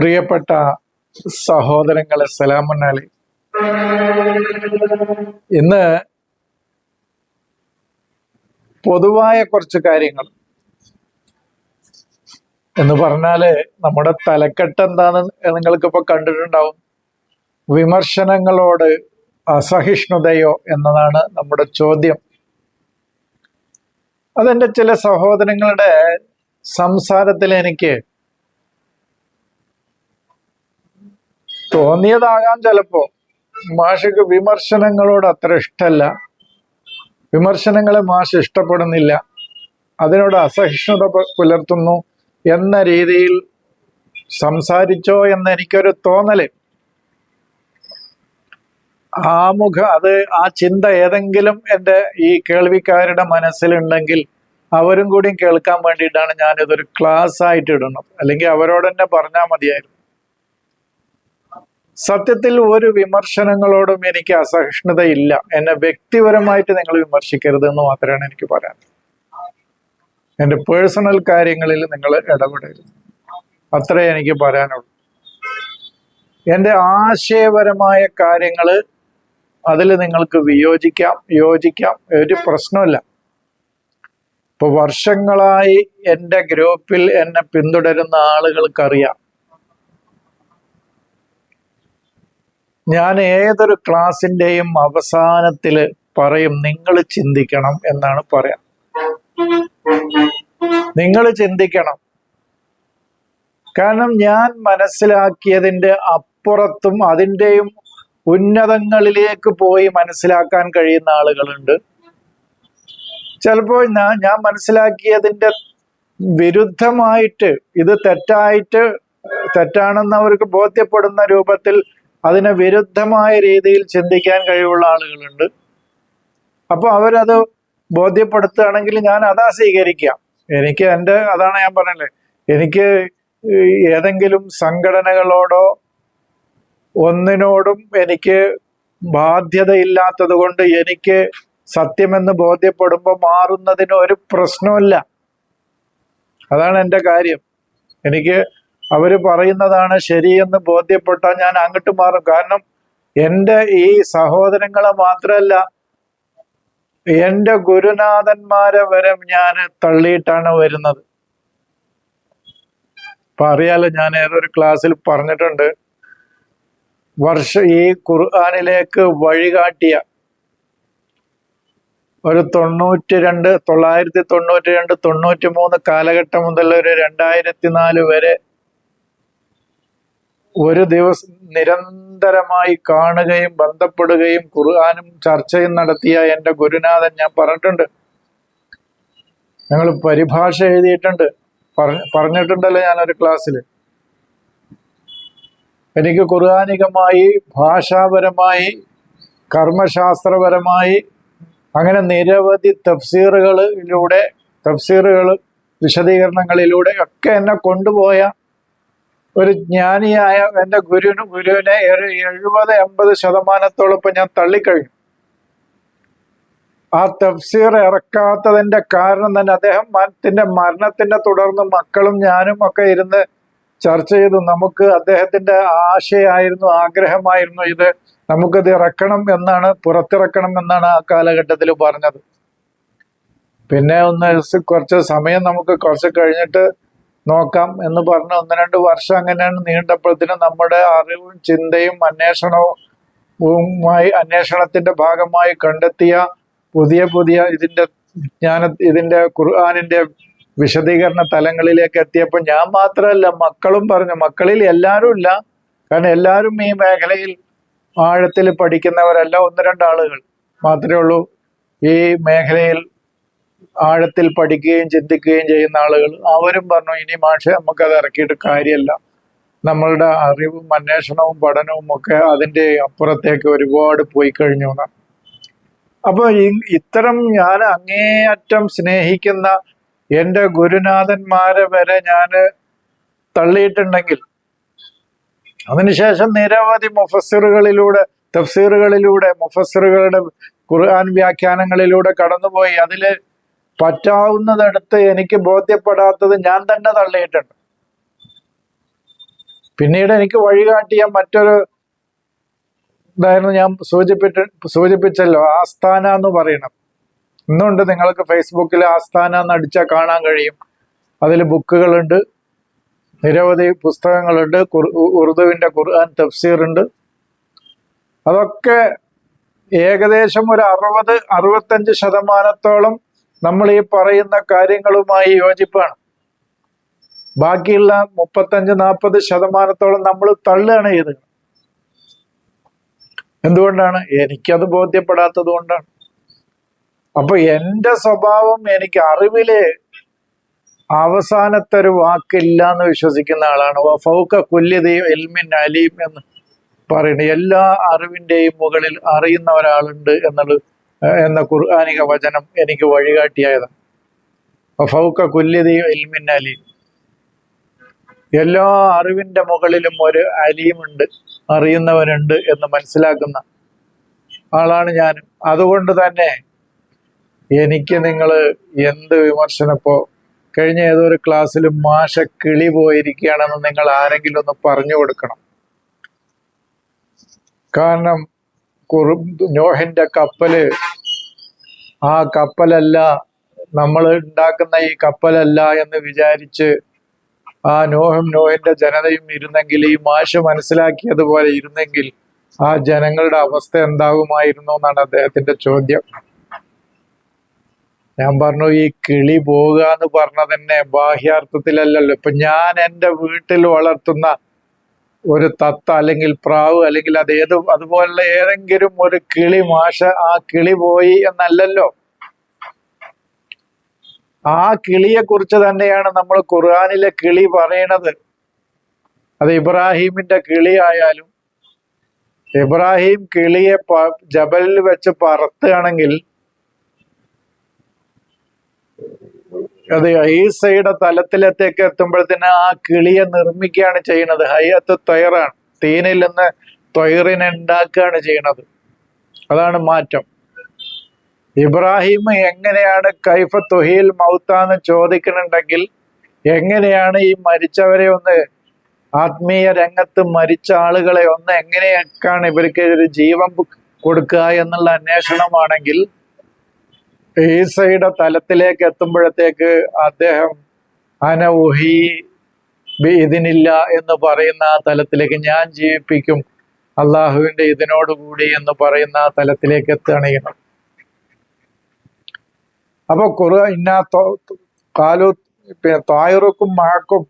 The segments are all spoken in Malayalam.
പ്രിയപ്പെട്ട സഹോദരങ്ങളെ സലാമണ്ണാലി ഇന്ന് പൊതുവായ കുറച്ച് കാര്യങ്ങൾ. എന്ന് പറഞ്ഞാൽ നമ്മുടെ തലക്കെട്ട് എന്താണെന്ന് നിങ്ങൾക്കിപ്പോ കണ്ടിട്ടുണ്ടാവും. വിമർശനങ്ങളോട് അസഹിഷ്ണുതയോ എന്നതാണ് നമ്മുടെ ചോദ്യം. അതെന്റെ ചില സഹോദരങ്ങളുടെ സംസാരത്തിൽ എനിക്ക് തോന്നിയതാകാം ചിലപ്പോ. മാഷക്ക് വിമർശനങ്ങളോട് അത്ര ഇഷ്ടമല്ല വിമർശനങ്ങളെ മാഷ് ഇഷ്ടപ്പെടുന്നില്ല. അതിനോട് അസഹിഷ്ണുത പുലർത്തുന്നു എന്ന രീതിയിൽ സംസാരിച്ചോ എന്ന് എനിക്കൊരു തോന്നൽ. ആമുഖ അത് ആ ചിന്ത ഏതെങ്കിലും എന്റെ ഈ കേൾവിക്കാരുടെ മനസ്സിലുണ്ടെങ്കിൽ അവരും കൂടി കേൾക്കാൻ വേണ്ടിയിട്ടാണ് ഞാനിതൊരു ക്ലാസ് ആയിട്ട് ഇടുന്നത്. അല്ലെങ്കിൽ അവരോട് തന്നെ പറഞ്ഞാൽ മതിയായിരുന്നു. സത്യത്തിൽ ഒരു വിമർശനങ്ങളോടും എനിക്ക് അസഹിഷ്ണുതയില്ല. എന്നെ വ്യക്തിപരമായിട്ട് നിങ്ങൾ വിമർശിക്കരുത് എന്ന് മാത്രമാണ് എനിക്ക് പറയാൻ എന്റെ പേഴ്സണൽ കാര്യങ്ങളിൽ നിങ്ങൾ ഇടപെടരുത്. അത്രേ എനിക്ക് പറയാനുള്ളൂ. എന്റെ ആശയപരമായ കാര്യങ്ങൾ അതിൽ നിങ്ങൾക്ക് വിയോജിക്കാം യോജിക്കാം ഒരു പ്രശ്നമില്ല ഇപ്പൊ വർഷങ്ങളായി എന്റെ ഗ്രൂപ്പിൽ എന്നെ പിന്തുടരുന്ന ആളുകൾക്കറിയാം ഞാൻ ഏതൊരു ക്ലാസിന്റെയും അവസാനത്തിൽ പറയും നിങ്ങൾ ചിന്തിക്കണം എന്നാണ് പറയാം. നിങ്ങൾ ചിന്തിക്കണം. കാരണം ഞാൻ മനസ്സിലാക്കിയതിന്റെ അപ്പുറത്തും അതിന്റെയും ഉന്നതങ്ങളിലേക്ക് പോയി മനസ്സിലാക്കാൻ കഴിയുന്ന ആളുകളുണ്ട്. ചിലപ്പോൾ ഞാൻ ഞാൻ മനസ്സിലാക്കിയതിന്റെ വിരുദ്ധമായിട്ട് ഇത് തെറ്റായിട്ട് തെറ്റാണെന്ന് അവർക്ക് ബോധ്യപ്പെടുന്ന രൂപത്തിൽ അതിന് വിരുദ്ധമായ രീതിയിൽ ചിന്തിക്കാൻ കഴിവുള്ള ആളുകളുണ്ട്. അപ്പൊ അവരത് ബോധ്യപ്പെടുത്തുകയാണെങ്കിൽ ഞാൻ അതാ സ്വീകരിക്കാം. എനിക്ക് എന്റെ അതാണ് ഞാൻ പറഞ്ഞല്ലേ എനിക്ക് ഏതെങ്കിലും സംഘടനകളോടോ ഒന്നിനോടും എനിക്ക് ബാധ്യതയില്ലാത്തത് കൊണ്ട് എനിക്ക് സത്യമെന്ന് ബോധ്യപ്പെടുമ്പോൾ മാറുന്നതിന് ഒരു പ്രശ്നമില്ല അതാണ് എന്റെ കാര്യം. എനിക്ക് അവർ പറയുന്നതാണ് ശരിയെന്ന് ബോധ്യപ്പെട്ടാൽ ഞാൻ അങ്ങോട്ട് മാറും. കാരണം എന്റെ ഈ സഹോദരങ്ങളെ മാത്രമല്ല എന്റെ ഗുരുനാഥന്മാരെ വരെ ഞാൻ തള്ളിയിട്ടാണ് വരുന്നത്. അപ്പൊ അറിയാലോ ഞാൻ ഏതൊരു ക്ലാസ്സിൽ പറഞ്ഞിട്ടുണ്ട് വർഷ ഈ ഖുർആാനിലേക്ക് വഴികാട്ടിയ ഒരു തൊണ്ണൂറ്റി രണ്ട് തൊള്ളായിരത്തി തൊണ്ണൂറ്റി രണ്ട് തൊണ്ണൂറ്റി മൂന്ന് കാലഘട്ടം മുതൽ ഒരു രണ്ടായിരത്തി നാല് വരെ ഒരു ദിവസം നിരന്തരമായി കാണുകയും ബന്ധപ്പെടുകയും ഖുർആാനും ചർച്ചയും നടത്തിയ എന്റെ ഗുരുനാഥൻ ഞാൻ പറഞ്ഞിട്ടുണ്ട്. ഞങ്ങൾ പരിഭാഷ എഴുതിയിട്ടുണ്ട്. പറഞ്ഞ പറഞ്ഞിട്ടുണ്ടല്ലോ ഞാനൊരു ക്ലാസ്സിൽ എനിക്ക് ഖുർആാനികമായി ഭാഷാപരമായി കർമ്മശാസ്ത്രപരമായി അങ്ങനെ നിരവധി തഫ്സീറുകളിലൂടെ തഫ്സീറുകൾ വിശദീകരണങ്ങളിലൂടെ ഒക്കെ എന്നെ കൊണ്ടുപോയ ഒരു ജ്ഞാനിയായ എന്റെ ഗുരുവിന് ഗുരുവിനെ ഒരു എഴുപത് എൺപത് ശതമാനത്തോളം ഇപ്പം ഞാൻ തള്ളിക്കഴിഞ്ഞു. ആ തഫ്സീർ ഇറക്കാത്തതിന്റെ കാരണം തന്നെ അദ്ദേഹം മരണത്തിന്റെ മരണത്തിന്റെ തുടർന്ന് മക്കളും ഞാനും ഒക്കെ ഇരുന്ന് ചർച്ച ചെയ്തു. നമുക്ക് അദ്ദേഹത്തിന്റെ ആശയായിരുന്നു ആഗ്രഹമായിരുന്നു ഇത്. നമുക്കത് ഇറക്കണം എന്നാണ് പുറത്തിറക്കണം എന്നാണ് ആ കാലഘട്ടത്തിൽ പറഞ്ഞത്. പിന്നെ ഒന്ന് കുറച്ച് സമയം നമുക്ക് കുറച്ച് കഴിഞ്ഞിട്ട് നോക്കാം എന്ന് പറഞ്ഞ് ഒന്ന് രണ്ട് വർഷം അങ്ങനെയാണ് നീണ്ടപ്പോഴത്തേനും നമ്മുടെ അറിവും ചിന്തയും അന്വേഷണവുമായി അന്വേഷണത്തിന്റെ ഭാഗമായി കണ്ടെത്തിയ പുതിയ പുതിയ ഇതിന്റെ ജ്ഞാന ഇതിന്റെ ഖുർആാനിന്റെ വിശദീകരണ തലങ്ങളിലേക്ക് എത്തിയപ്പോൾ ഞാൻ മാത്രമല്ല മക്കളും പറഞ്ഞു മക്കളിൽ എല്ലാവരും ഇല്ല. കാരണം എല്ലാവരും ഈ മേഖലയിൽ ആഴത്തിൽ പഠിക്കുന്നവരല്ല ഒന്ന് രണ്ടാളുകൾ മാത്രമേ ഉള്ളൂ. ഈ മേഖലയിൽ ആഴത്തിൽ പഠിക്കുകയും ചിന്തിക്കുകയും ചെയ്യുന്ന ആളുകൾ അവരും പറഞ്ഞു ഇനി മാഷെ നമുക്കത് ഇറക്കിയിട്ട് കാര്യമല്ല. നമ്മളുടെ അറിവും അന്വേഷണവും പഠനവും ഒക്കെ അതിന്റെ അപ്പുറത്തേക്ക് ഒരുപാട് പോയി കഴിഞ്ഞു എന്നാണ് അപ്പൊ ഇത്തരം ഞാൻ അങ്ങേയറ്റം സ്നേഹിക്കുന്ന എന്റെ ഗുരുനാഥന്മാരെ വരെ ഞാൻ തള്ളിയിട്ടുണ്ടെങ്കിൽ അതിനുശേഷം നിരവധി മുഫസ്സിറുകളിലൂടെ തഫ്സീറുകളിലൂടെ മുഫസറുകളുടെ ഖുർആൻ വ്യാഖ്യാനങ്ങളിലൂടെ കടന്നുപോയി. അതിൽ പറ്റാവുന്നതെടുത്ത് എനിക്ക് ബോധ്യപ്പെടാത്തത് ഞാൻ തന്നെ തള്ളിയിട്ടുണ്ട്. പിന്നീട് എനിക്ക് വഴികാട്ടിയ മറ്റൊരു ഇതായിരുന്നു ഞാൻ സൂചിപ്പിട്ട് സൂചിപ്പിച്ചല്ലോ ആസ്ഥാന എന്ന് പറയണം. ഇന്നുണ്ട് നിങ്ങൾക്ക് ഫേസ്ബുക്കിൽ ആസ്ഥാന എന്ന് അടിച്ചാൽ കാണാൻ കഴിയും. അതിൽ ബുക്കുകളുണ്ട് നിരവധി പുസ്തകങ്ങളുണ്ട് ഉറുദുവിന്റെ ഖുർആൻ തഫ്സീറുണ്ട്. അതൊക്കെ ഏകദേശം ഒരു അറുപത് അറുപത്തഞ്ച് ശതമാനത്തോളം നമ്മൾ ഈ പറയുന്ന കാര്യങ്ങളുമായി യോജിപ്പാണ്. ബാക്കിയുള്ള മുപ്പത്തഞ്ച് നാൽപ്പത് ശതമാനത്തോളം നമ്മൾ തള്ളുകയാണ് ചെയ്തത്. എന്തുകൊണ്ടാണ്? എനിക്കത് ബോധ്യപ്പെടാത്തത് കൊണ്ടാണ്. അപ്പൊ എന്റെ സ്വഭാവം എനിക്ക് അറിവിൽ അവസാനത്തെ ഒരു വാക്കില്ല എന്ന് വിശ്വസിക്കുന്ന ആളാണ്. ഫൗക്ക കുല്യതയും എൽമിൻ അലീം എന്ന് പറയുന്നത് എല്ലാ അറിവിന്റെയും മുകളിൽ അറിയുന്ന ഒരാളുണ്ട് എന്നുള്ളത് എന്ന ഖുർആാനിക വചനം എനിക്ക് വഴികാട്ടിയായതാണ്. ഫൗക്ക കുല്യതി അലി. എല്ലാ അറിവിന്റെ മുകളിലും ഒരു അലിയുമുണ്ട് അറിയുന്നവനുണ്ട് എന്ന് മനസ്സിലാക്കുന്ന ആളാണ് ഞാൻ അതുകൊണ്ട് തന്നെ എനിക്ക് നിങ്ങൾ എന്ത് വിമർശനപ്പോ കഴിഞ്ഞ ഏതൊരു ക്ലാസ്സിലും മാഷ കിളി പോയിരിക്കുകയാണെന്ന് നിങ്ങൾ ആരെങ്കിലും ഒന്ന് പറഞ്ഞു കൊടുക്കണം. കാരണം കുറു നോഹിന്റെ കപ്പൽ. ആ കപ്പലല്ല നമ്മൾ ഉണ്ടാക്കുന്ന ഈ കപ്പലല്ല എന്ന് വിചാരിച്ച് ആ നോഹും നോഹിന്റെ ജനതയും ഇരുന്നെങ്കിൽ ഈ മാഷ് മനസ്സിലാക്കിയതുപോലെ ഇരുന്നെങ്കിൽ ആ ജനങ്ങളുടെ അവസ്ഥ എന്താകുമായിരുന്നു എന്നാണ് അദ്ദേഹത്തിന്റെ ചോദ്യം. ഞാൻ പറഞ്ഞു ഈ കിളി പോകുക എന്ന് പറഞ്ഞ തന്നെ ബാഹ്യാർത്ഥത്തിലല്ലല്ലോ. ഇപ്പൊ ഞാൻ എന്റെ വീട്ടിൽ വളർത്തുന്ന ഒരു തത്ത അല്ലെങ്കിൽ പ്രാവ് അല്ലെങ്കിൽ അത് ഏത് അതുപോലുള്ള ഏതെങ്കിലും ഒരു കിളി മാഷ ആ കിളി പോയി എന്നല്ലല്ലോ. ആ കിളിയെ കുറിച്ച് തന്നെയാണ് നമ്മൾ ഖുർആാനിലെ കിളി പറയണത്. അത് ഇബ്രാഹീമിന്റെ കിളി ആയാലും ഇബ്രാഹിം കിളിയെ ജബലിൽ വെച്ച് പറത്തുകയാണെങ്കിൽ അത് ഈസയുടെ തലത്തിലത്തേക്ക് എത്തുമ്പോഴത്തേന് ആ കിളിയെ നിർമ്മിക്കുകയാണ് ചെയ്യുന്നത്. ഹയ്യത്ത് തൊയറാണ്. തീനിൽ നിന്ന് തൊയറിനെ ഉണ്ടാക്കുകയാണ് ചെയ്യുന്നത്. അതാണ് മാറ്റം. ഇബ്രാഹിം എങ്ങനെയാണ് കൈഫ തുഹിൽ മൗത്താന്ന് ചോദിക്കുന്നുണ്ടെങ്കിൽ എങ്ങനെയാണ് ഈ മരിച്ചവരെ ഒന്ന് ആത്മീയ രംഗത്ത് മരിച്ച ആളുകളെ ഒന്ന് എങ്ങനെയൊക്കെയാണ് ഇവർക്ക് ഒരു ജീവൻ കൊടുക്കുക എന്നുള്ള അന്വേഷണമാണെങ്കിൽ ഈസയുടെ തലത്തിലേക്ക് എത്തുമ്പോഴത്തേക്ക് അദ്ദേഹം അന ഉഹി ബി ഇതിനില്ല എന്ന് പറയുന്ന ആ തലത്തിലേക്ക് ഞാൻ ജീവിപ്പിക്കും. അള്ളാഹുവിന്റെ ഇതിനോടുകൂടി എന്ന് പറയുന്ന ആ തലത്തിലേക്ക് എത്തുകയാണ് അപ്പൊ കുറ ഇന്ന കാലു പിന്നെ തോയറുക്കും മാക്കും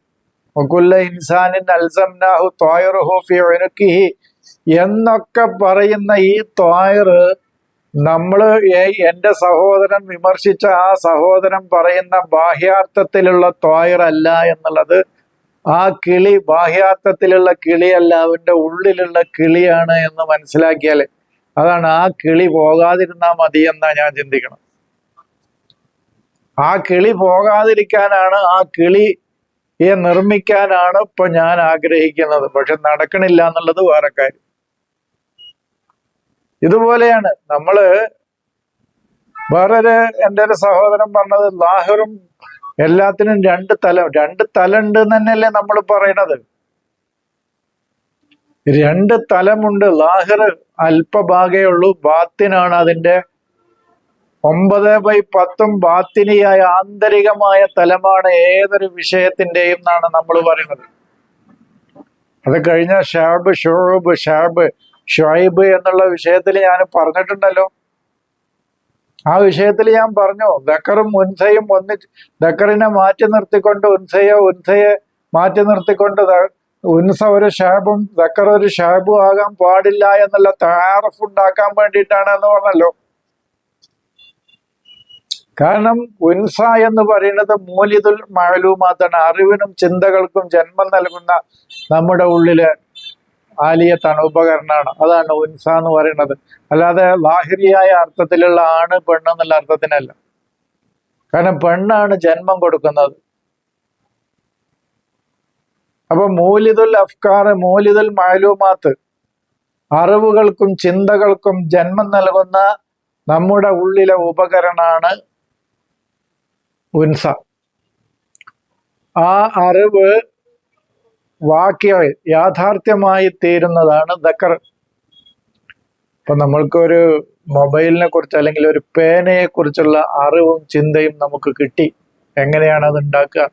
ഒക്കുല്ല ഇൻസാനിൻ അൽസംനാഹു തായറുഹു ഫി ഒനുക്കിഹി എന്നൊക്കെ പറയുന്ന ഈ ത്വായറ് നമ്മൾ ഏ- എന്റെ സഹോദരൻ വിമർശിച്ച ആ സഹോദരൻ പറയുന്ന ബാഹ്യാർത്ഥത്തിലുള്ള ത്വായറല്ല എന്നുള്ളത് ആ കിളി ബാഹ്യാർത്ഥത്തിലുള്ള കിളിയല്ല അവന്റെ ഉള്ളിലുള്ള കിളിയാണ് എന്ന് മനസ്സിലാക്കിയാൽ അതാണ് ആ കിളി പോകാതിരുന്നാ മതി എന്നാ ഞാൻ ചിന്തിക്കണം ആ കിളി പോകാതിരിക്കാനാണ് ആ കിളിയെ നിർമ്മിക്കാനാണ് ഇപ്പൊ ഞാൻ ആഗ്രഹിക്കുന്നത്. പക്ഷെ നടക്കണില്ല എന്നുള്ളത് വേറെ കാര്യം. ഇതുപോലെയാണ് നമ്മൾ വേറൊരു എന്റെ ഒരു സഹോദരൻ പറഞ്ഞത് ലാഹറും എല്ലാത്തിനും രണ്ട് തല രണ്ട് തല ഉണ്ട് തന്നെയല്ലേ നമ്മൾ പറയണത്. രണ്ട് തലമുണ്ട് ലാഹിർ അല്പഭാഗേ ഉള്ളൂ ബാത്തിനാണ് അതിന്റെ ഒമ്പത് ബൈ പത്തും ബാത്തിനിയായ ആന്തരികമായ തലമാണ് ഏതൊരു വിഷയത്തിന്റെയും എന്നാണ് നമ്മൾ പറയുന്നത്. അത് കഴിഞ്ഞ ഷാബ് ഷോബ് ഷാബ് ഷുഐബ് എന്നുള്ള വിഷയത്തിൽ ഞാൻ പറഞ്ഞിട്ടുണ്ടല്ലോ. ആ വിഷയത്തിൽ ഞാൻ പറഞ്ഞു ദക്കറും ഉൻസയും ഒന്നി ദക്കറിനെ മാറ്റി നിർത്തിക്കൊണ്ട് ഉൻസയെ ഉൻസയെ മാറ്റി നിർത്തിക്കൊണ്ട് ഉൻസ ഒരു ഷാബും ദക്കർ ഒരു ഷാബും ആകാൻ പാടില്ല എന്നുള്ള താറഫ് ഉണ്ടാക്കാൻ വേണ്ടിയിട്ടാണ് എന്ന് പറഞ്ഞല്ലോ. കാരണം ഉൻസ എന്ന് പറയുന്നത് മൂലിതുൽ മഴലൂമാത്താണ് അറിവിനും ചിന്തകൾക്കും ജന്മം നൽകുന്ന നമ്മുടെ ഉള്ളിലെ ആലിയത്താണ് ഉപകരണമാണ് അതാണ് ഉൻസ എന്ന് പറയുന്നത്. അല്ലാതെ ലാഹിരിയായ അർത്ഥത്തിലുള്ള ആണ് പെണ്ണ് എന്നുള്ള അർത്ഥത്തിനല്ല. കാരണം പെണ്ണാണ് ജന്മം കൊടുക്കുന്നത്. അപ്പൊ മൂലിതുൽ അഫ്കാർ മൂലിതുൽ മാലൂമാത്ത് അറിവുകൾക്കും ചിന്തകൾക്കും ജന്മം നൽകുന്ന നമ്മുടെ ഉള്ളിലെ ഉപകരണമാണ് ഉൻസ. ആ അറിവ് വാക്യ യാഥാർത്ഥ്യമായി തീരുന്നതാണ് ദക്കർ. ഇപ്പൊ നമ്മൾക്കൊരു മൊബൈലിനെ കുറിച്ച് അല്ലെങ്കിൽ ഒരു പേനയെ കുറിച്ചുള്ള അറിവും ചിന്തയും നമുക്ക് കിട്ടി. എങ്ങനെയാണ് അത് ഉണ്ടാക്കുക?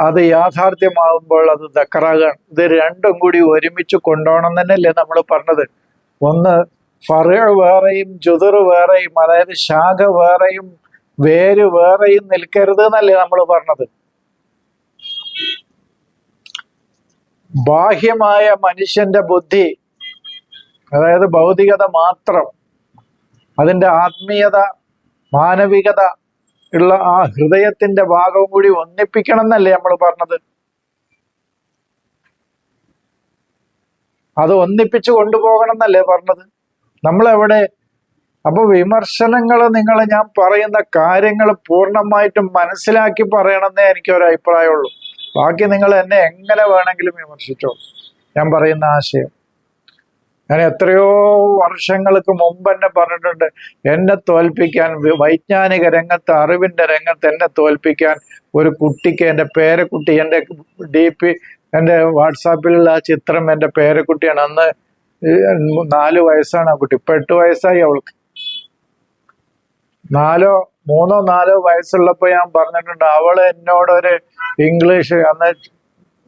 അത് യാഥാർത്ഥ്യമാകുമ്പോൾ അത് ദക്കറാകാണ്. ഇത് രണ്ടും കൂടി ഒരുമിച്ച് കൊണ്ടുപോകണം തന്നെയല്ലേ നമ്മൾ പറഞ്ഞത്. ഒന്ന് ഫറു വേറെയും ജുദർ വേറെയും അതായത് ശാഖ വേറെയും വേര് വേറെയും നിൽക്കരുത് എന്നല്ലേ നമ്മൾ പറഞ്ഞത്. ബാഹ്യമായ മനുഷ്യന്റെ ബുദ്ധി അതായത് ഭൗതികത മാത്രം അതിന്റെ ആത്മീയത മാനവികത ഉള്ള ആ ഹൃദയത്തിന്റെ ഭാഗവും കൂടി ഒന്നിപ്പിക്കണം എന്നല്ലേ നമ്മൾ പറഞ്ഞത്? അത് ഒന്നിപ്പിച്ചു കൊണ്ടുപോകണം എന്നല്ലേ പറഞ്ഞത്? നമ്മളെവിടെ? അപ്പൊ വിമർശനങ്ങൾ നിങ്ങൾ ഞാൻ പറയുന്ന കാര്യങ്ങൾ പൂർണമായിട്ടും മനസ്സിലാക്കി പറയണമെന്നേ എനിക്ക് ഒരു അഭിപ്രായമുള്ളൂ ബാക്കി നിങ്ങൾ എന്നെ എങ്ങനെ വേണമെങ്കിലും വിമർശിച്ചോ. ഞാൻ പറയുന്ന ആശയം. ഞാൻ എത്രയോ വർഷങ്ങൾക്ക് മുമ്പ് എന്നെ പറഞ്ഞിട്ടുണ്ട് എന്നെ തോൽപ്പിക്കാൻ വൈജ്ഞാനിക രംഗത്ത് അറിവിന്റെ രംഗത്ത് എന്നെ തോൽപ്പിക്കാൻ ഒരു കുട്ടിക്ക് എന്റെ പേരക്കുട്ടി എന്റെ ഡി പി എന്റെ വാട്സാപ്പിലുള്ള ആ ചിത്രം എന്റെ പേരക്കുട്ടിയാണ്. അന്ന് നാല് വയസ്സാണ് ആ കുട്ടി. ഇപ്പൊ എട്ട് വയസ്സായി അവൾക്ക്. നാലോ മൂന്നോ നാലോ വയസ്സുള്ളപ്പോ ഞാൻ പറഞ്ഞിട്ടുണ്ട് അവൾ എന്നോടൊരു ഇംഗ്ലീഷ് അന്ന്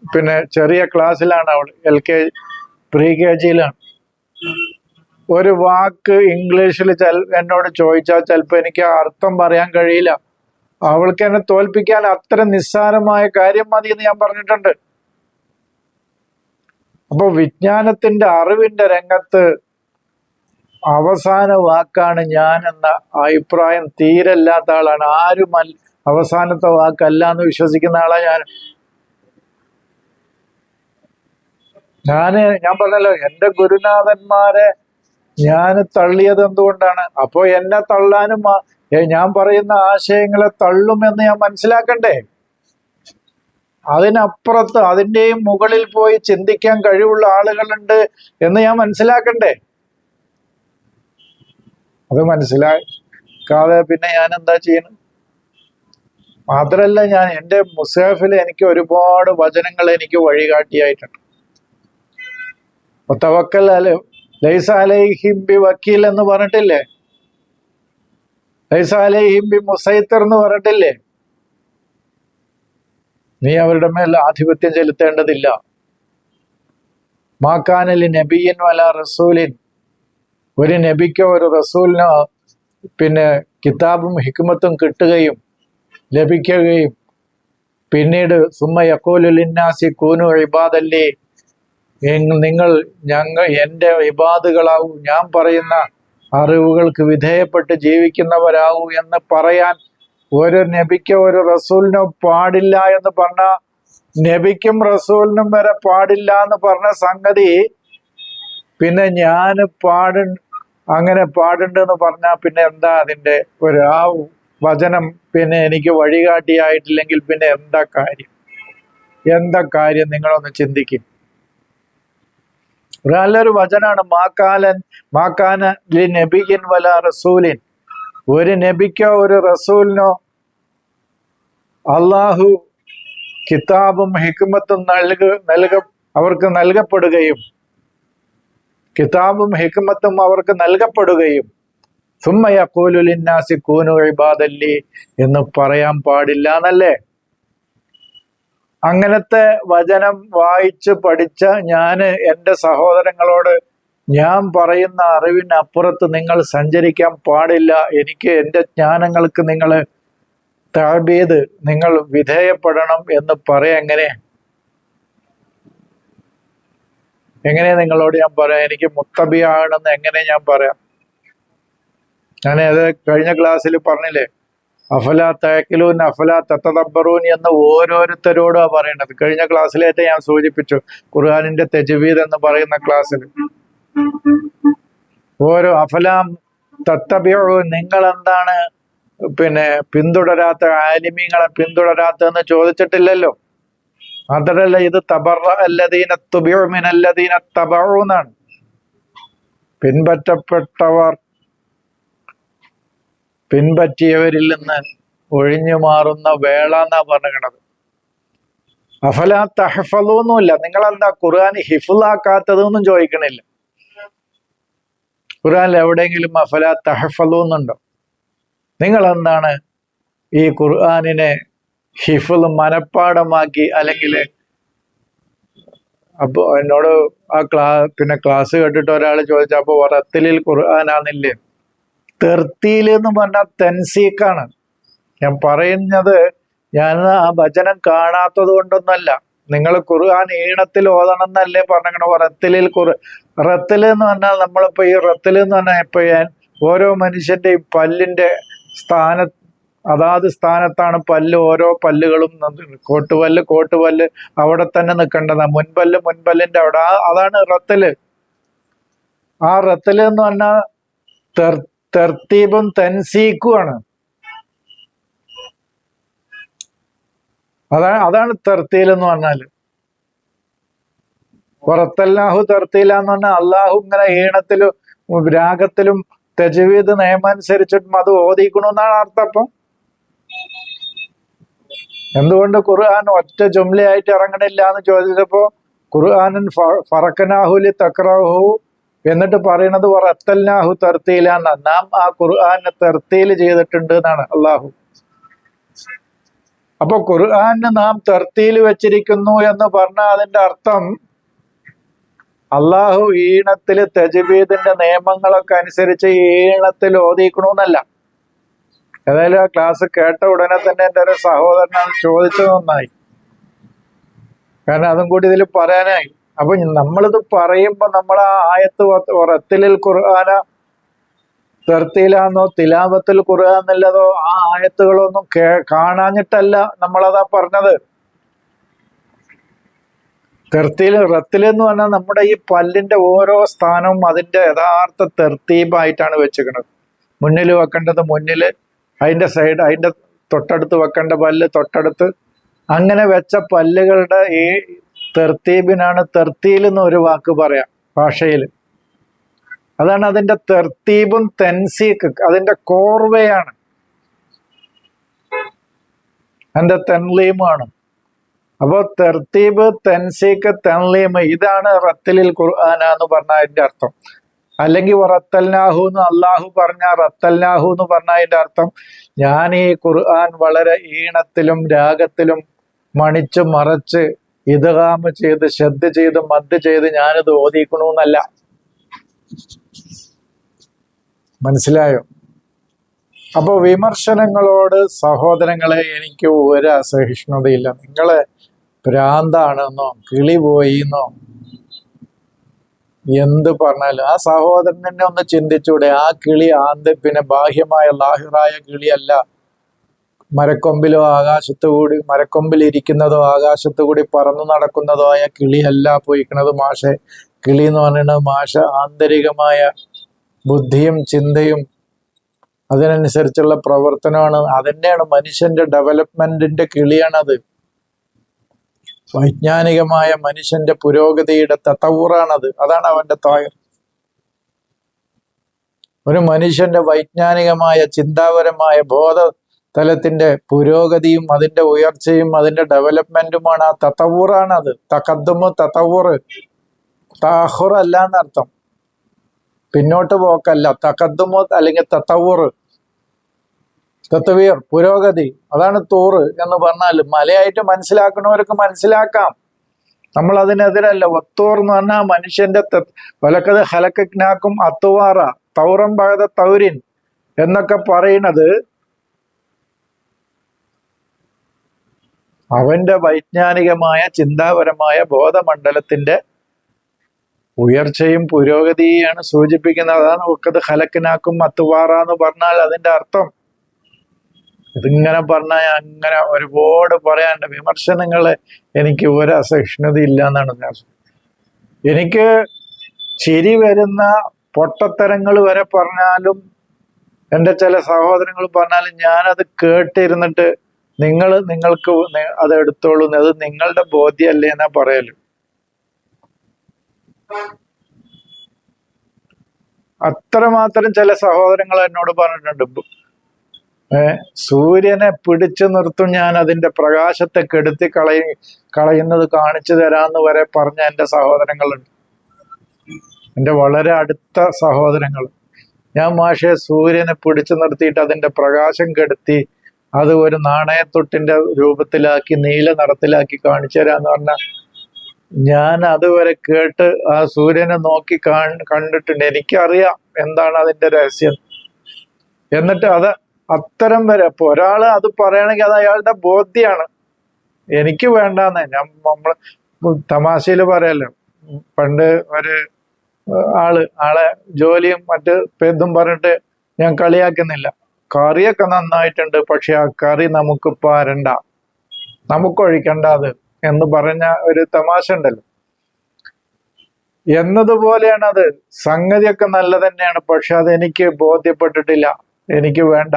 പിന്നെ ചെറിയ ക്ലാസ്സിലാണ് അവൾ എൽ കെ പ്രീ കെ ജിയിലാണ് ഒരു വാക്ക് ഇംഗ്ലീഷിൽ ചെൽ എന്നോട് ചോദിച്ചാൽ ചിലപ്പോൾ എനിക്ക് അർത്ഥം പറയാൻ കഴിയില്ല. അവൾക്ക് എന്നെ തോൽപ്പിക്കാൻ അത്ര നിസ്സാരമായ കാര്യം മതി എന്ന് ഞാൻ പറഞ്ഞിട്ടുണ്ട്. അപ്പൊ വിജ്ഞാനത്തിന്റെ അറിവിന്റെ രംഗത്ത് അവസാന വാക്കാണ് ഞാൻ എന്ന അഭിപ്രായം തീരല്ലാത്ത ആളാണ്. ആരും അവസാനത്തെ വാക്കല്ല എന്ന് വിശ്വസിക്കുന്ന ആളാ ഞാൻ. ഞാൻ ഞാൻ പറഞ്ഞല്ലോ എന്റെ ഗുരുനാഥന്മാരെ ഞാൻ തള്ളിയത് എന്തുകൊണ്ടാണ്? അപ്പോ എന്നെ തള്ളാനും ഞാൻ പറയുന്ന ആശയങ്ങളെ തള്ളുമെന്ന് ഞാൻ മനസ്സിലാക്കണ്ടേ? അതിനപ്പുറത്ത് അതിന്റെയും മുകളിൽ പോയി ചിന്തിക്കാൻ കഴിവുള്ള ആളുകളുണ്ട് എന്ന് ഞാൻ മനസ്സിലാക്കണ്ടേ? അത് മനസ്സിലാക്കാതെ പിന്നെ ഞാൻ എന്താ ചെയ്യണം? മാത്രല്ല ഞാൻ എന്റെ മുസാഫിൽ എനിക്ക് ഒരുപാട് വചനങ്ങൾ എനിക്ക് വഴികാട്ടിയായിട്ടുണ്ട്. തവക്കൽ അല ലൈസ അലൈഹിം ബി വക്കീൽ എന്ന് പറഞ്ഞിട്ടില്ലേ? ലൈസ ഹിംബി മുസൈത്തർ എന്ന് പറഞ്ഞിട്ടില്ലേ? നീ അവരുടെ മേൽ ആധിപത്യം ചെലുത്തേണ്ടതില്ല. മാക്കാനലി നബിയൻ വല റസൂലിൻ. ഒരു നബിക്കോ ഒരു റസൂലിനോ പിന്നെ കിതാബും ഹിക്മത്തും കിട്ടുകയും ലഭിക്കുകയും പിന്നീട് സുമ്മ യക്കോലുലിന്നാസി കൂനു ഇബാദല്ലേ. നിങ്ങൾ ഞങ്ങൾ എന്റെ ഇബാദുകളാവും. ഞാൻ പറയുന്ന അറിവുകൾക്ക് വിധേയപ്പെട്ട് ജീവിക്കുന്നവരാവൂ എന്ന് പറയാൻ ഒരു നബിക്കോ ഒരു റസൂലിനോ പാടില്ല എന്ന് പറഞ്ഞ നബിക്കും റസൂലിനും വരെ പാടില്ല എന്ന് പറഞ്ഞ സംഗതി പിന്നെ ഞാൻ പാട അങ്ങനെ പാടുണ്ടെന്ന് പറഞ്ഞാൽ പിന്നെ എന്താ അതിന്റെ ഒരു ആ വചനം പിന്നെ എനിക്ക് വഴികാട്ടിയായിട്ടില്ലെങ്കിൽ പിന്നെ എന്താ കാര്യം? എന്താ കാര്യം നിങ്ങളൊന്ന് ചിന്തിക്കും. നല്ലൊരു വചനാണ് മാക്കാലൻ മാക്കാന നബിയിൻ വല റസൂലിൻ. ഒരു നബിക്കോ ഒരു റസൂലിനോ അള്ളാഹു കിതാബും ഹിക്മത്തും നൽക നൽക അവർക്ക് നൽകപ്പെടുകയും കിതാബും ഹിക്മത്തും അവർക്ക് നൽകപ്പെടുകയും സുമ്മയക്കൂലുലിന്നാസി കൂനു ഇബാദല്ലി എന്ന് പറയാൻ പാടില്ല എന്നല്ലേ? അങ്ങനത്തെ വചനം വായിച്ച് പഠിച്ച ഞാൻ എന്റെ സഹോദരങ്ങളോട് ഞാൻ പറയുന്ന അറിവിനപ്പുറത്ത് നിങ്ങൾ സഞ്ചരിക്കാൻ പാടില്ല. എനിക്ക് എന്റെ ജ്ഞാനങ്ങൾക്ക് നിങ്ങൾ താഴ്ബീത് നിങ്ങൾ വിധേയപ്പെടണം എന്ന് പറയാം എങ്ങനെ? എങ്ങനെ നിങ്ങളോട് ഞാൻ പറയാം? എനിക്ക് മുത്തബിയാണെന്ന് എങ്ങനെ ഞാൻ പറയാം? ഞാൻ അത് കഴിഞ്ഞ ക്ലാസ്സിൽ പറഞ്ഞില്ലേ? അഫല തേക്കിലൂൻ അഫല തത്തദബ്ബറൂൻ എന്ന് ഓരോരുത്തരോടും പറയേണ്ടത് കഴിഞ്ഞ ക്ലാസ്സിലേറ്റ് ഞാൻ സൂചിപ്പിച്ചു ഖുർആാനിന്റെ തെജവീദ് എന്ന് പറയുന്ന ക്ലാസ്സിൽ. ഓരോ അഫലാം തത്തബിയോ നിങ്ങൾ എന്താണ് പിന്നെ പിന്തുടരാത്ത ആലിമീങ്ങളെ പിന്തുടരാത്തതെന്ന് ചോദിച്ചിട്ടില്ലല്ലോ. മാത്രല്ല ഇത് തബറ അല്ലദീന തുബിയുമിനല്ലദീന തബറു എന്നാണ്. പിൻപറ്റപ്പെട്ടവർ പിൻപറ്റിയവരിൽ നിന്ന് ഒഴിഞ്ഞു മാറുന്ന വേള എന്നാ പറഞ്ഞത് അഫല തഹഫലൊന്നുമില്ല നിങ്ങളെന്താ ഖുർആൻ ഹിഫുലാക്കാത്തതെന്നും ചോദിക്കണില്ല. ഖുർആൻ എവിടെയെങ്കിലും അഫല തഹഫലൊന്നുണ്ടോ നിങ്ങൾ എന്താണ് ഈ ഖുർആാനിനെ ഹിഫുൽ മനപ്പാടമാക്കി അല്ലെങ്കിൽ അപ്പോൾ എന്നോട് ആ ക്ലാ പിന്നെ ക്ലാസ് കേട്ടിട്ട് ഒരാൾ ചോദിച്ചു അപ്പോൾ ഒറത്തിലിൽ കുറാനാന്നില്ലേ തെർത്തിയിൽ എന്ന് പറഞ്ഞാൽ തെൻസീക്കാണ് ഞാൻ പറയുന്നത് ഞാൻ ആ വചനം കാണാത്തത് കൊണ്ടൊന്നല്ല. നിങ്ങൾ ഖുർആൻ ഈണത്തിൽ ഓതണം എന്നല്ലേ പറഞ്ഞങ്ങനെ റത്തലിൽ ഖുർ റത്തിൽ എന്ന് പറഞ്ഞാൽ നമ്മളിപ്പോ ഈ റത്തിൽ എന്ന് പറഞ്ഞാൽ ഇപ്പൊ ഞാൻ ഓരോ മനുഷ്യന്റെയും പല്ലിന്റെ സ്ഥാന അതാത് സ്ഥാനത്താണ് പല്ല് ഓരോ പല്ലുകളും കോട്ടുപല്ല് കോട്ടുപല്ല് അവിടെ തന്നെ നിൽക്കേണ്ടതാണ് മുൻപല്ല് മുൻപല്ലിന്റെ അവിടെ. ആ അതാണ് റത്തൽ. ആ റത്തൽ എന്ന് പറഞ്ഞാൽ തെർ തെർത്തീബും തെൻസീക്കുമാണ് അതാണ് അതാണ് തെർത്തീൽ എന്ന് പറഞ്ഞാൽ. പുറത്തല്ലാഹു തെർത്തീല എന്ന് പറഞ്ഞാൽ അള്ളാഹു ഇങ്ങനെ ഈണത്തിലും രാഗത്തിലും തെജവീദ് നിയമം അനുസരിച്ചിട്ടും അത് ഓദിക്കണമെന്നാണ് അർത്ഥം അപ്പം. എന്തുകൊണ്ട് ഖുർആൻ ഒറ്റ ജുംലയായിട്ട് ഇറങ്ങണില്ല എന്ന് ചോദിച്ചപ്പോ ഖുർആാനൻ ഫറക്കനാഹുലി തക്രാഹു എന്നിട്ട് പറയണത് വറത്തല്ലാഹു തർത്തീലാന്ന. നാം ആ ഖുർആാനെ തർത്തീൽ ചെയ്തിട്ടുണ്ട് എന്നാണ് അള്ളാഹു അപ്പൊ ഖുർആാനെ നാം തർത്തീൽ വെച്ചിരിക്കുന്നു എന്ന് പറഞ്ഞ അതിന്റെ അർത്ഥം അള്ളാഹു ഈണത്തിൽ തെജബീദിന്റെ നിയമങ്ങളൊക്കെ അനുസരിച്ച് ഈണത്തിൽ ഓതിക്കണമെന്നല്ല ഏതായാലും ആ ക്ലാസ് കേട്ട ഉടനെ തന്നെ എന്റെ ഒരു സഹോദരനാണ് ചോദിച്ചത് നന്നായി. കാരണം അതും കൂടി ഇതിൽ പറയാനായി. അപ്പൊ നമ്മളിത് പറയുമ്പോ നമ്മൾ ആ ആയത്ത് റത്തിലിൽ ഖുർആന തെർത്തിയിലാന്നോ തിലാവത്തിൽ കുറുകാന്നുള്ളതോ ആ ആയത്തുകളൊന്നും കേ കാണാഞ്ഞിട്ടല്ല നമ്മളതാ പറഞ്ഞത്. തെർത്തിയിൽ റത്തിൽ എന്ന് പറഞ്ഞാൽ നമ്മുടെ ഈ പല്ലിന്റെ ഓരോ സ്ഥാനവും അതിന്റെ യഥാർത്ഥ തെർത്തീബായിട്ടാണ് വെച്ചിരിക്കുന്നത്. മുന്നിൽ വെക്കേണ്ടത് മുന്നിൽ അതിന്റെ സൈഡ് അതിന്റെ തൊട്ടടുത്ത് വെക്കേണ്ട പല്ല് തൊട്ടടുത്ത്. അങ്ങനെ വെച്ച പല്ലുകളുടെ ഈ തെർത്തീബിനാണ് തെർത്തീൽ എന്ന് ഒരു വാക്ക് പറയാം ഭാഷയിൽ. അതാണ് അതിന്റെ തെർത്തീബും തെൻസീക്ക് അതിന്റെ കോർവയാണ് അതിന്റെ തെൻലീമാണ്. അപ്പോൾ തെർത്തീബ് തെൻസീക്ക് തെൻലീം ഇതാണ് റത്തിലിൽ ഖുർആന എന്ന് പറഞ്ഞ അതിന്റെ അർത്ഥം. അല്ലെങ്കിൽ റത്തൽനാഹു എന്ന് അള്ളാഹു പറഞ്ഞ റത്തൽനാഹു എന്ന് പറഞ്ഞ അതിന്റെ അർത്ഥം ഞാൻ ഈ ഖുർആൻ വളരെ ഈണത്തിലും രാഗത്തിലും മണിച്ച് മറച്ച് ഇതകാമ് ചെയ്ത് ശ്രദ്ധ ചെയ്ത് മദ് ചെയ്ത് ഞാനിത് ഓദിക്കണമെന്നല്ല മനസ്സിലായോ? അപ്പൊ വിമർശനങ്ങളോട് സഹോദരങ്ങളെ എനിക്ക് ഒരു അസഹിഷ്ണുതയില്ല. നിങ്ങളെ ഭ്രാന്താണെന്നോ കിളി പോയിന്നോ എന്ത് പറഞ്ഞാലും ആ സഹോദരൻ തന്നെ ഒന്ന് ചിന്തിച്ചൂടെ. ആ കിളി ആന്ത് പിന്നെ ബാഹ്യമായ ലാഹിറായ കിളിയല്ല. മരക്കൊമ്പിലോ ആകാശത്തു കൂടി മരക്കൊമ്പിൽ ഇരിക്കുന്നതോ ആകാശത്തു കൂടി പറന്നു നടക്കുന്നതോ ആയ കിളിയല്ല പോയിക്കണത് മാഷെ. കിളി എന്ന് പറയുന്നത് മാഷ ആന്തരികമായ ബുദ്ധിയും ചിന്തയും അതിനനുസരിച്ചുള്ള പ്രവർത്തനമാണ്. അതന്നെയാണ് മനുഷ്യന്റെ ഡെവലപ്മെന്റിന്റെ കിളിയാണത്. വൈജ്ഞാനികമായ മനുഷ്യന്റെ പുരോഗതിയുടെ തത്തവൂറാണത് അതാണ് അവന്റെ തായർ ഒരു മനുഷ്യന്റെ വൈജ്ഞാനികമായ ചിന്താപരമായ ബോധ തലത്തിന്റെ പുരോഗതിയും അതിന്റെ ഉയർച്ചയും അതിന്റെ ഡെവലപ്മെന്റുമാണ് ആ തത്തവൂറാണത് തക്കദ്ദുമ് തത്തവൂറ് താഹുർ അല്ല എന്നർത്ഥം. പിന്നോട്ട് പോക്കല്ല. തക്കദ്ദുമോ അല്ലെങ്കിൽ തത്തവൂറ് തത്വീർ പുരോഗതി അതാണ് തോറ് എന്ന് പറഞ്ഞാൽ മലയായിട്ട് മനസ്സിലാക്കുന്നവർക്ക് മനസ്സിലാക്കാം. നമ്മൾ അതിനെതിരല്ല. ഒത്തോർ എന്ന് പറഞ്ഞാൽ മനുഷ്യന്റെ വലക്കത് ഹലക്കനാക്കും അത്തുവാറ തൗറം പഴത തൗരിൻ എന്നൊക്കെ പറയുന്നത് അവന്റെ വൈജ്ഞാനികമായ ചിന്താപരമായ ബോധമണ്ഡലത്തിന്റെ ഉയർച്ചയും പുരോഗതിയാണ് സൂചിപ്പിക്കുന്നത്. അതാണ് ഒക്കത് ഹലക്കിനാക്കും അത്തുവാറ എന്ന് പറഞ്ഞാൽ അതിന്റെ അർത്ഥം. ഇതിങ്ങനെ പറഞ്ഞാൽ അങ്ങനെ ഒരുപാട് പറയാണ്ട് വിമർശനങ്ങൾ എനിക്ക് ഒരു അസഹിഷ്ണുത ഇല്ല എന്നാണ് ഞാൻ എനിക്ക് ചിരി വരുന്ന പൊട്ടത്തരങ്ങൾ വരെ പറഞ്ഞാലും എന്റെ ചില സഹോദരങ്ങൾ പറഞ്ഞാലും ഞാനത് കേട്ടിരുന്നിട്ട് നിങ്ങൾ നിങ്ങൾക്ക് അത് എടുത്തോളൂ. അത് നിങ്ങളുടെ ബോധ്യമല്ലേ എന്നാ പറയലു. അത്രമാത്രം ചില സഹോദരങ്ങൾ എന്നോട് പറഞ്ഞിട്ടുണ്ട്. സൂര്യനെ പിടിച്ചു നിർത്തും ഞാൻ അതിന്റെ പ്രകാശത്തെ കെടുത്തി കളയ കളയുന്നത് കാണിച്ചു തരാന്ന് വരെ പറഞ്ഞ എന്റെ സഹോദരങ്ങളുണ്ട്. എന്റെ വളരെ അടുത്ത സഹോദരങ്ങൾ. ഞാൻ മാഷെ സൂര്യനെ പിടിച്ചു നിർത്തിയിട്ട് അതിന്റെ പ്രകാശം കെടുത്തി അത് ഒരു നാണയത്തൊട്ടിന്റെ രൂപത്തിലാക്കി നീല നിറത്തിലാക്കി കാണിച്ചു തരാന്ന് പറഞ്ഞ ഞാൻ അതുവരെ കേട്ട് ആ സൂര്യനെ നോക്കി കാ കണ്ടിട്ടുണ്ട്. എനിക്കറിയാം എന്താണ് അതിന്റെ രഹസ്യം. എന്നിട്ട് അത് അത്തരം വരെ. അപ്പൊ ഒരാൾ അത് പറയണമെങ്കിൽ അത് അയാളുടെ ബോധ്യാണ്. എനിക്ക് വേണ്ടെന്ന്. ഞാൻ നമ്മൾ തമാശയിൽ പറയല്ലോ പണ്ട് ഒരു ആൾ ആളെ ജോലിയും മറ്റ് പേതും പറഞ്ഞിട്ട് ഞാൻ കളിയാക്കുന്നില്ല. കറിയൊക്കെ നന്നായിട്ടുണ്ട് പക്ഷെ ആ കറി നമുക്ക് പാരണ്ട. നമുക്ക് ഒഴിക്കണ്ട അത് എന്ന് പറഞ്ഞ ഒരു തമാശ ഉണ്ടല്ലോ. എന്നതുപോലെയാണ് അത്. സംഗതിയൊക്കെ നല്ല തന്നെയാണ് പക്ഷെ അത് എനിക്ക് ബോധ്യപ്പെട്ടിട്ടില്ല. എനിക്ക് വേണ്ട.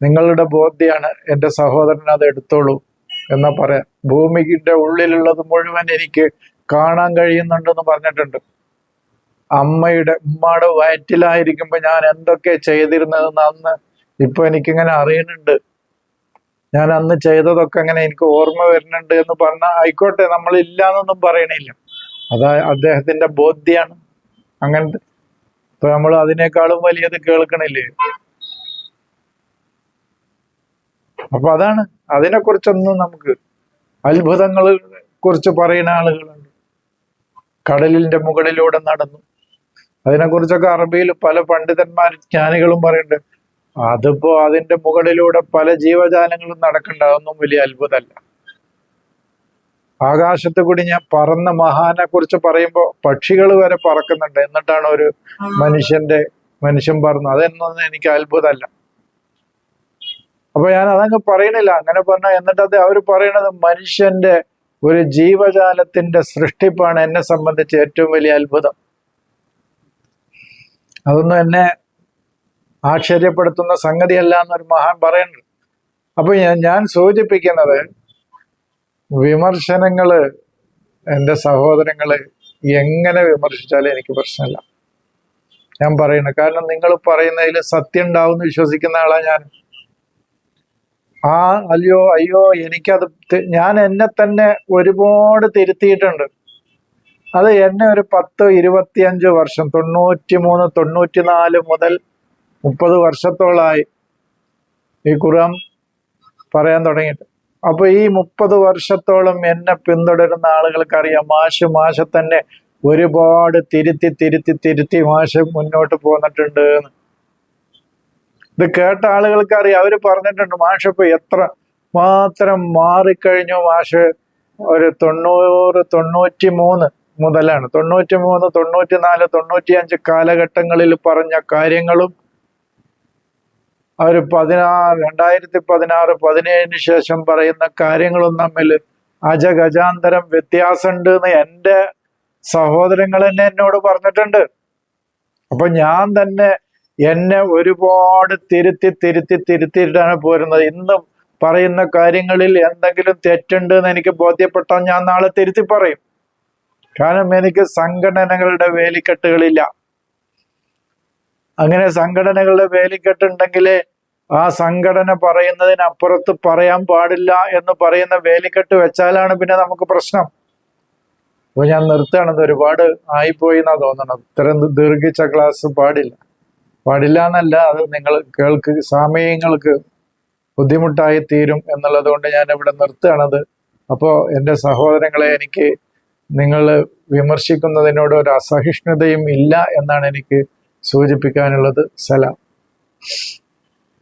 നിങ്ങളുടെ ബോധ്യാണ് എന്റെ സഹോദരൻ അത് എടുത്തോളൂ എന്നാ പറയാം. ഭൂമിയുടെ ഉള്ളിലുള്ളത് മുഴുവൻ എനിക്ക് കാണാൻ കഴിയുന്നുണ്ടെന്ന് പറഞ്ഞിട്ടുണ്ട്. അമ്മയുടെ ഉമ്മയുടെ വയറ്റിലായിരിക്കുമ്പോൾ ഞാൻ എന്തൊക്കെ ചെയ്തിരുന്നതെന്ന് അന്ന് ഇപ്പൊ എനിക്കിങ്ങനെ അറിയുന്നുണ്ട്. ഞാൻ അന്ന് ചെയ്തതൊക്കെ അങ്ങനെ എനിക്ക് ഓർമ്മ വരുന്നുണ്ട് എന്ന് പറഞ്ഞാൽ ആയിക്കോട്ടെ നമ്മൾ ഇല്ലാന്നൊന്നും പറയണില്ല. അതാ അദ്ദേഹത്തിന്റെ ബോധ്യാണ്. അങ്ങനത്തെ ഇപ്പൊ നമ്മൾ അതിനേക്കാളും വലിയത് കേൾക്കണില്ലേ? അപ്പൊ അതാണ് അതിനെക്കുറിച്ചൊന്നും നമുക്ക് അത്ഭുതങ്ങളെ കുറിച്ച് പറയുന്ന ആളുകളുണ്ട്. കടലിന്റെ മുകളിലൂടെ നടന്നു. അതിനെക്കുറിച്ചൊക്കെ അറബിയിൽ പല പണ്ഡിതന്മാരും ജ്ഞാനികളും പറയുന്നുണ്ട്. അതിപ്പോ അതിന്റെ മുകളിലൂടെ പല ജീവജാലങ്ങളും നടക്കണ്ട അതൊന്നും വലിയ അത്ഭുതമല്ല. ആകാശത്ത് കൂടി ഞാൻ പറന്ന മഹാനെ കുറിച്ച് പറയുമ്പോൾ പക്ഷികൾ വരെ പറക്കുന്നുണ്ട്. എന്നിട്ടാണ് ഒരു മനുഷ്യന്റെ മനുഷ്യൻ പറഞ്ഞത് അതെന്നൊന്നും എനിക്ക് അത്ഭുതമല്ല. അപ്പൊ ഞാൻ അതങ്ങ് പറയണില്ല അങ്ങനെ പറഞ്ഞ എന്നിട്ട് അത് അവർ പറയണത് മനുഷ്യന്റെ ഒരു ജീവജാലത്തിന്റെ സൃഷ്ടിപ്പാണ് എന്നെ സംബന്ധിച്ച് ഏറ്റവും വലിയ അത്ഭുതം. അതൊന്നും എന്നെ ആശ്ചര്യപ്പെടുത്തുന്ന സംഗതിയല്ല എന്നൊരു മഹാൻ പറയുന്നുണ്ട്. അപ്പൊ ഞാൻ സൂചിപ്പിക്കുന്നത് വിമർശനങ്ങൾ എന്റെ സഹോദരങ്ങൾ എങ്ങനെ വിമർശിച്ചാലും എനിക്ക് പ്രശ്നമില്ല. ഞാൻ പറയുന്നത് കാരണം നിങ്ങൾ പറയുന്നതിൽ സത്യം ഉണ്ടാവും എന്ന് വിശ്വസിക്കുന്ന ആളാണ് ഞാൻ ആ അല്ലയോ അയ്യോ എനിക്കത് ഞാൻ എന്നെ തന്നെ ഒരുപാട് തിരുത്തിയിട്ടുണ്ട്. അത് എന്നെ ഒരു പത്ത് ഇരുപത്തിയഞ്ച് വർഷം തൊണ്ണൂറ്റി മൂന്ന് തൊണ്ണൂറ്റി നാല് മുതൽ മുപ്പത് വർഷത്തോളമായി ഈ ഖുർആൻ പറയാൻ തുടങ്ങിയിട്ട്. അപ്പൊ ഈ മുപ്പത് വർഷത്തോളം എന്നെ പിന്തുടരുന്ന ആളുകൾക്കറിയാം മാഷ് മാഷെ തന്നെ ഒരുപാട് തിരുത്തി തിരുത്തി തിരുത്തി മാഷ് മുന്നോട്ട് പോന്നിട്ടുണ്ട് എന്ന്. ഇത് കേട്ട ആളുകൾക്ക് അറിയാം. അവർ പറഞ്ഞിട്ടുണ്ട് മാഷ് ഇപ്പൊ എത്ര മാത്രം മാറിക്കഴിഞ്ഞു മാഷ്. ഒരു തൊണ്ണൂറ് തൊണ്ണൂറ്റി മൂന്ന് മുതലാണ്. തൊണ്ണൂറ്റി മൂന്ന് തൊണ്ണൂറ്റി നാല് തൊണ്ണൂറ്റി അഞ്ച് കാലഘട്ടങ്ങളിൽ പറഞ്ഞ കാര്യങ്ങളും അവർ പതിനാറ് രണ്ടായിരത്തി പതിനാറ് പതിനേഴിന് ശേഷം പറയുന്ന കാര്യങ്ങളും തമ്മിൽ അജഗജാന്തരം വ്യത്യാസമുണ്ട് എന്ന് എന്റെ സഹോദരങ്ങൾ തന്നെ എന്നോട് പറഞ്ഞിട്ടുണ്ട്. അപ്പൊ ഞാൻ തന്നെ എന്നെ ഒരുപാട് തിരുത്തി തിരുത്തി തിരുത്തിയിട്ടാണ് പോരുന്നത്. ഇന്നും പറയുന്ന കാര്യങ്ങളിൽ എന്തെങ്കിലും തെറ്റുണ്ട് എന്ന് എനിക്ക് ബോധ്യപ്പെട്ടാൽ ഞാൻ നാളെ തിരുത്തി പറയും. കാരണം എനിക്ക് സംഘടനകളുടെ വേലിക്കെട്ടുകളില്ല. അങ്ങനെ സംഘടനകളുടെ വേലിക്കെട്ടുണ്ടെങ്കിൽ ആ സംഘടന പറയുന്നതിനപ്പുറത്ത് പറയാൻ പാടില്ല എന്ന് പറയുന്ന വേലിക്കെട്ട് വെച്ചാലാണ് പിന്നെ നമുക്ക് പ്രശ്നം. അപ്പൊ ഞാൻ നിർത്തുകയാണെന്ന് ഒരുപാട് ആയിപ്പോയി എന്നാ തോന്നണം ഇത്തരം ദീർഘിച്ച ക്ലാസ് പാടില്ല. പാടില്ല എന്നല്ല അത് നിങ്ങൾ കേൾക്ക് സമയങ്ങൾക്ക് ബുദ്ധിമുട്ടായി തീരും എന്നുള്ളത് കൊണ്ട് ഞാൻ ഇവിടെ നിർത്തുകയാണത് അപ്പോൾ എന്റെ സഹോദരങ്ങളെ എനിക്ക് നിങ്ങൾ വിമർശിക്കുന്നതിനോട് ഒരു അസഹിഷ്ണുതയും ഇല്ല എന്നാണ് എനിക്ക് സൂചിപ്പിക്കാനുള്ളത്. സലാം.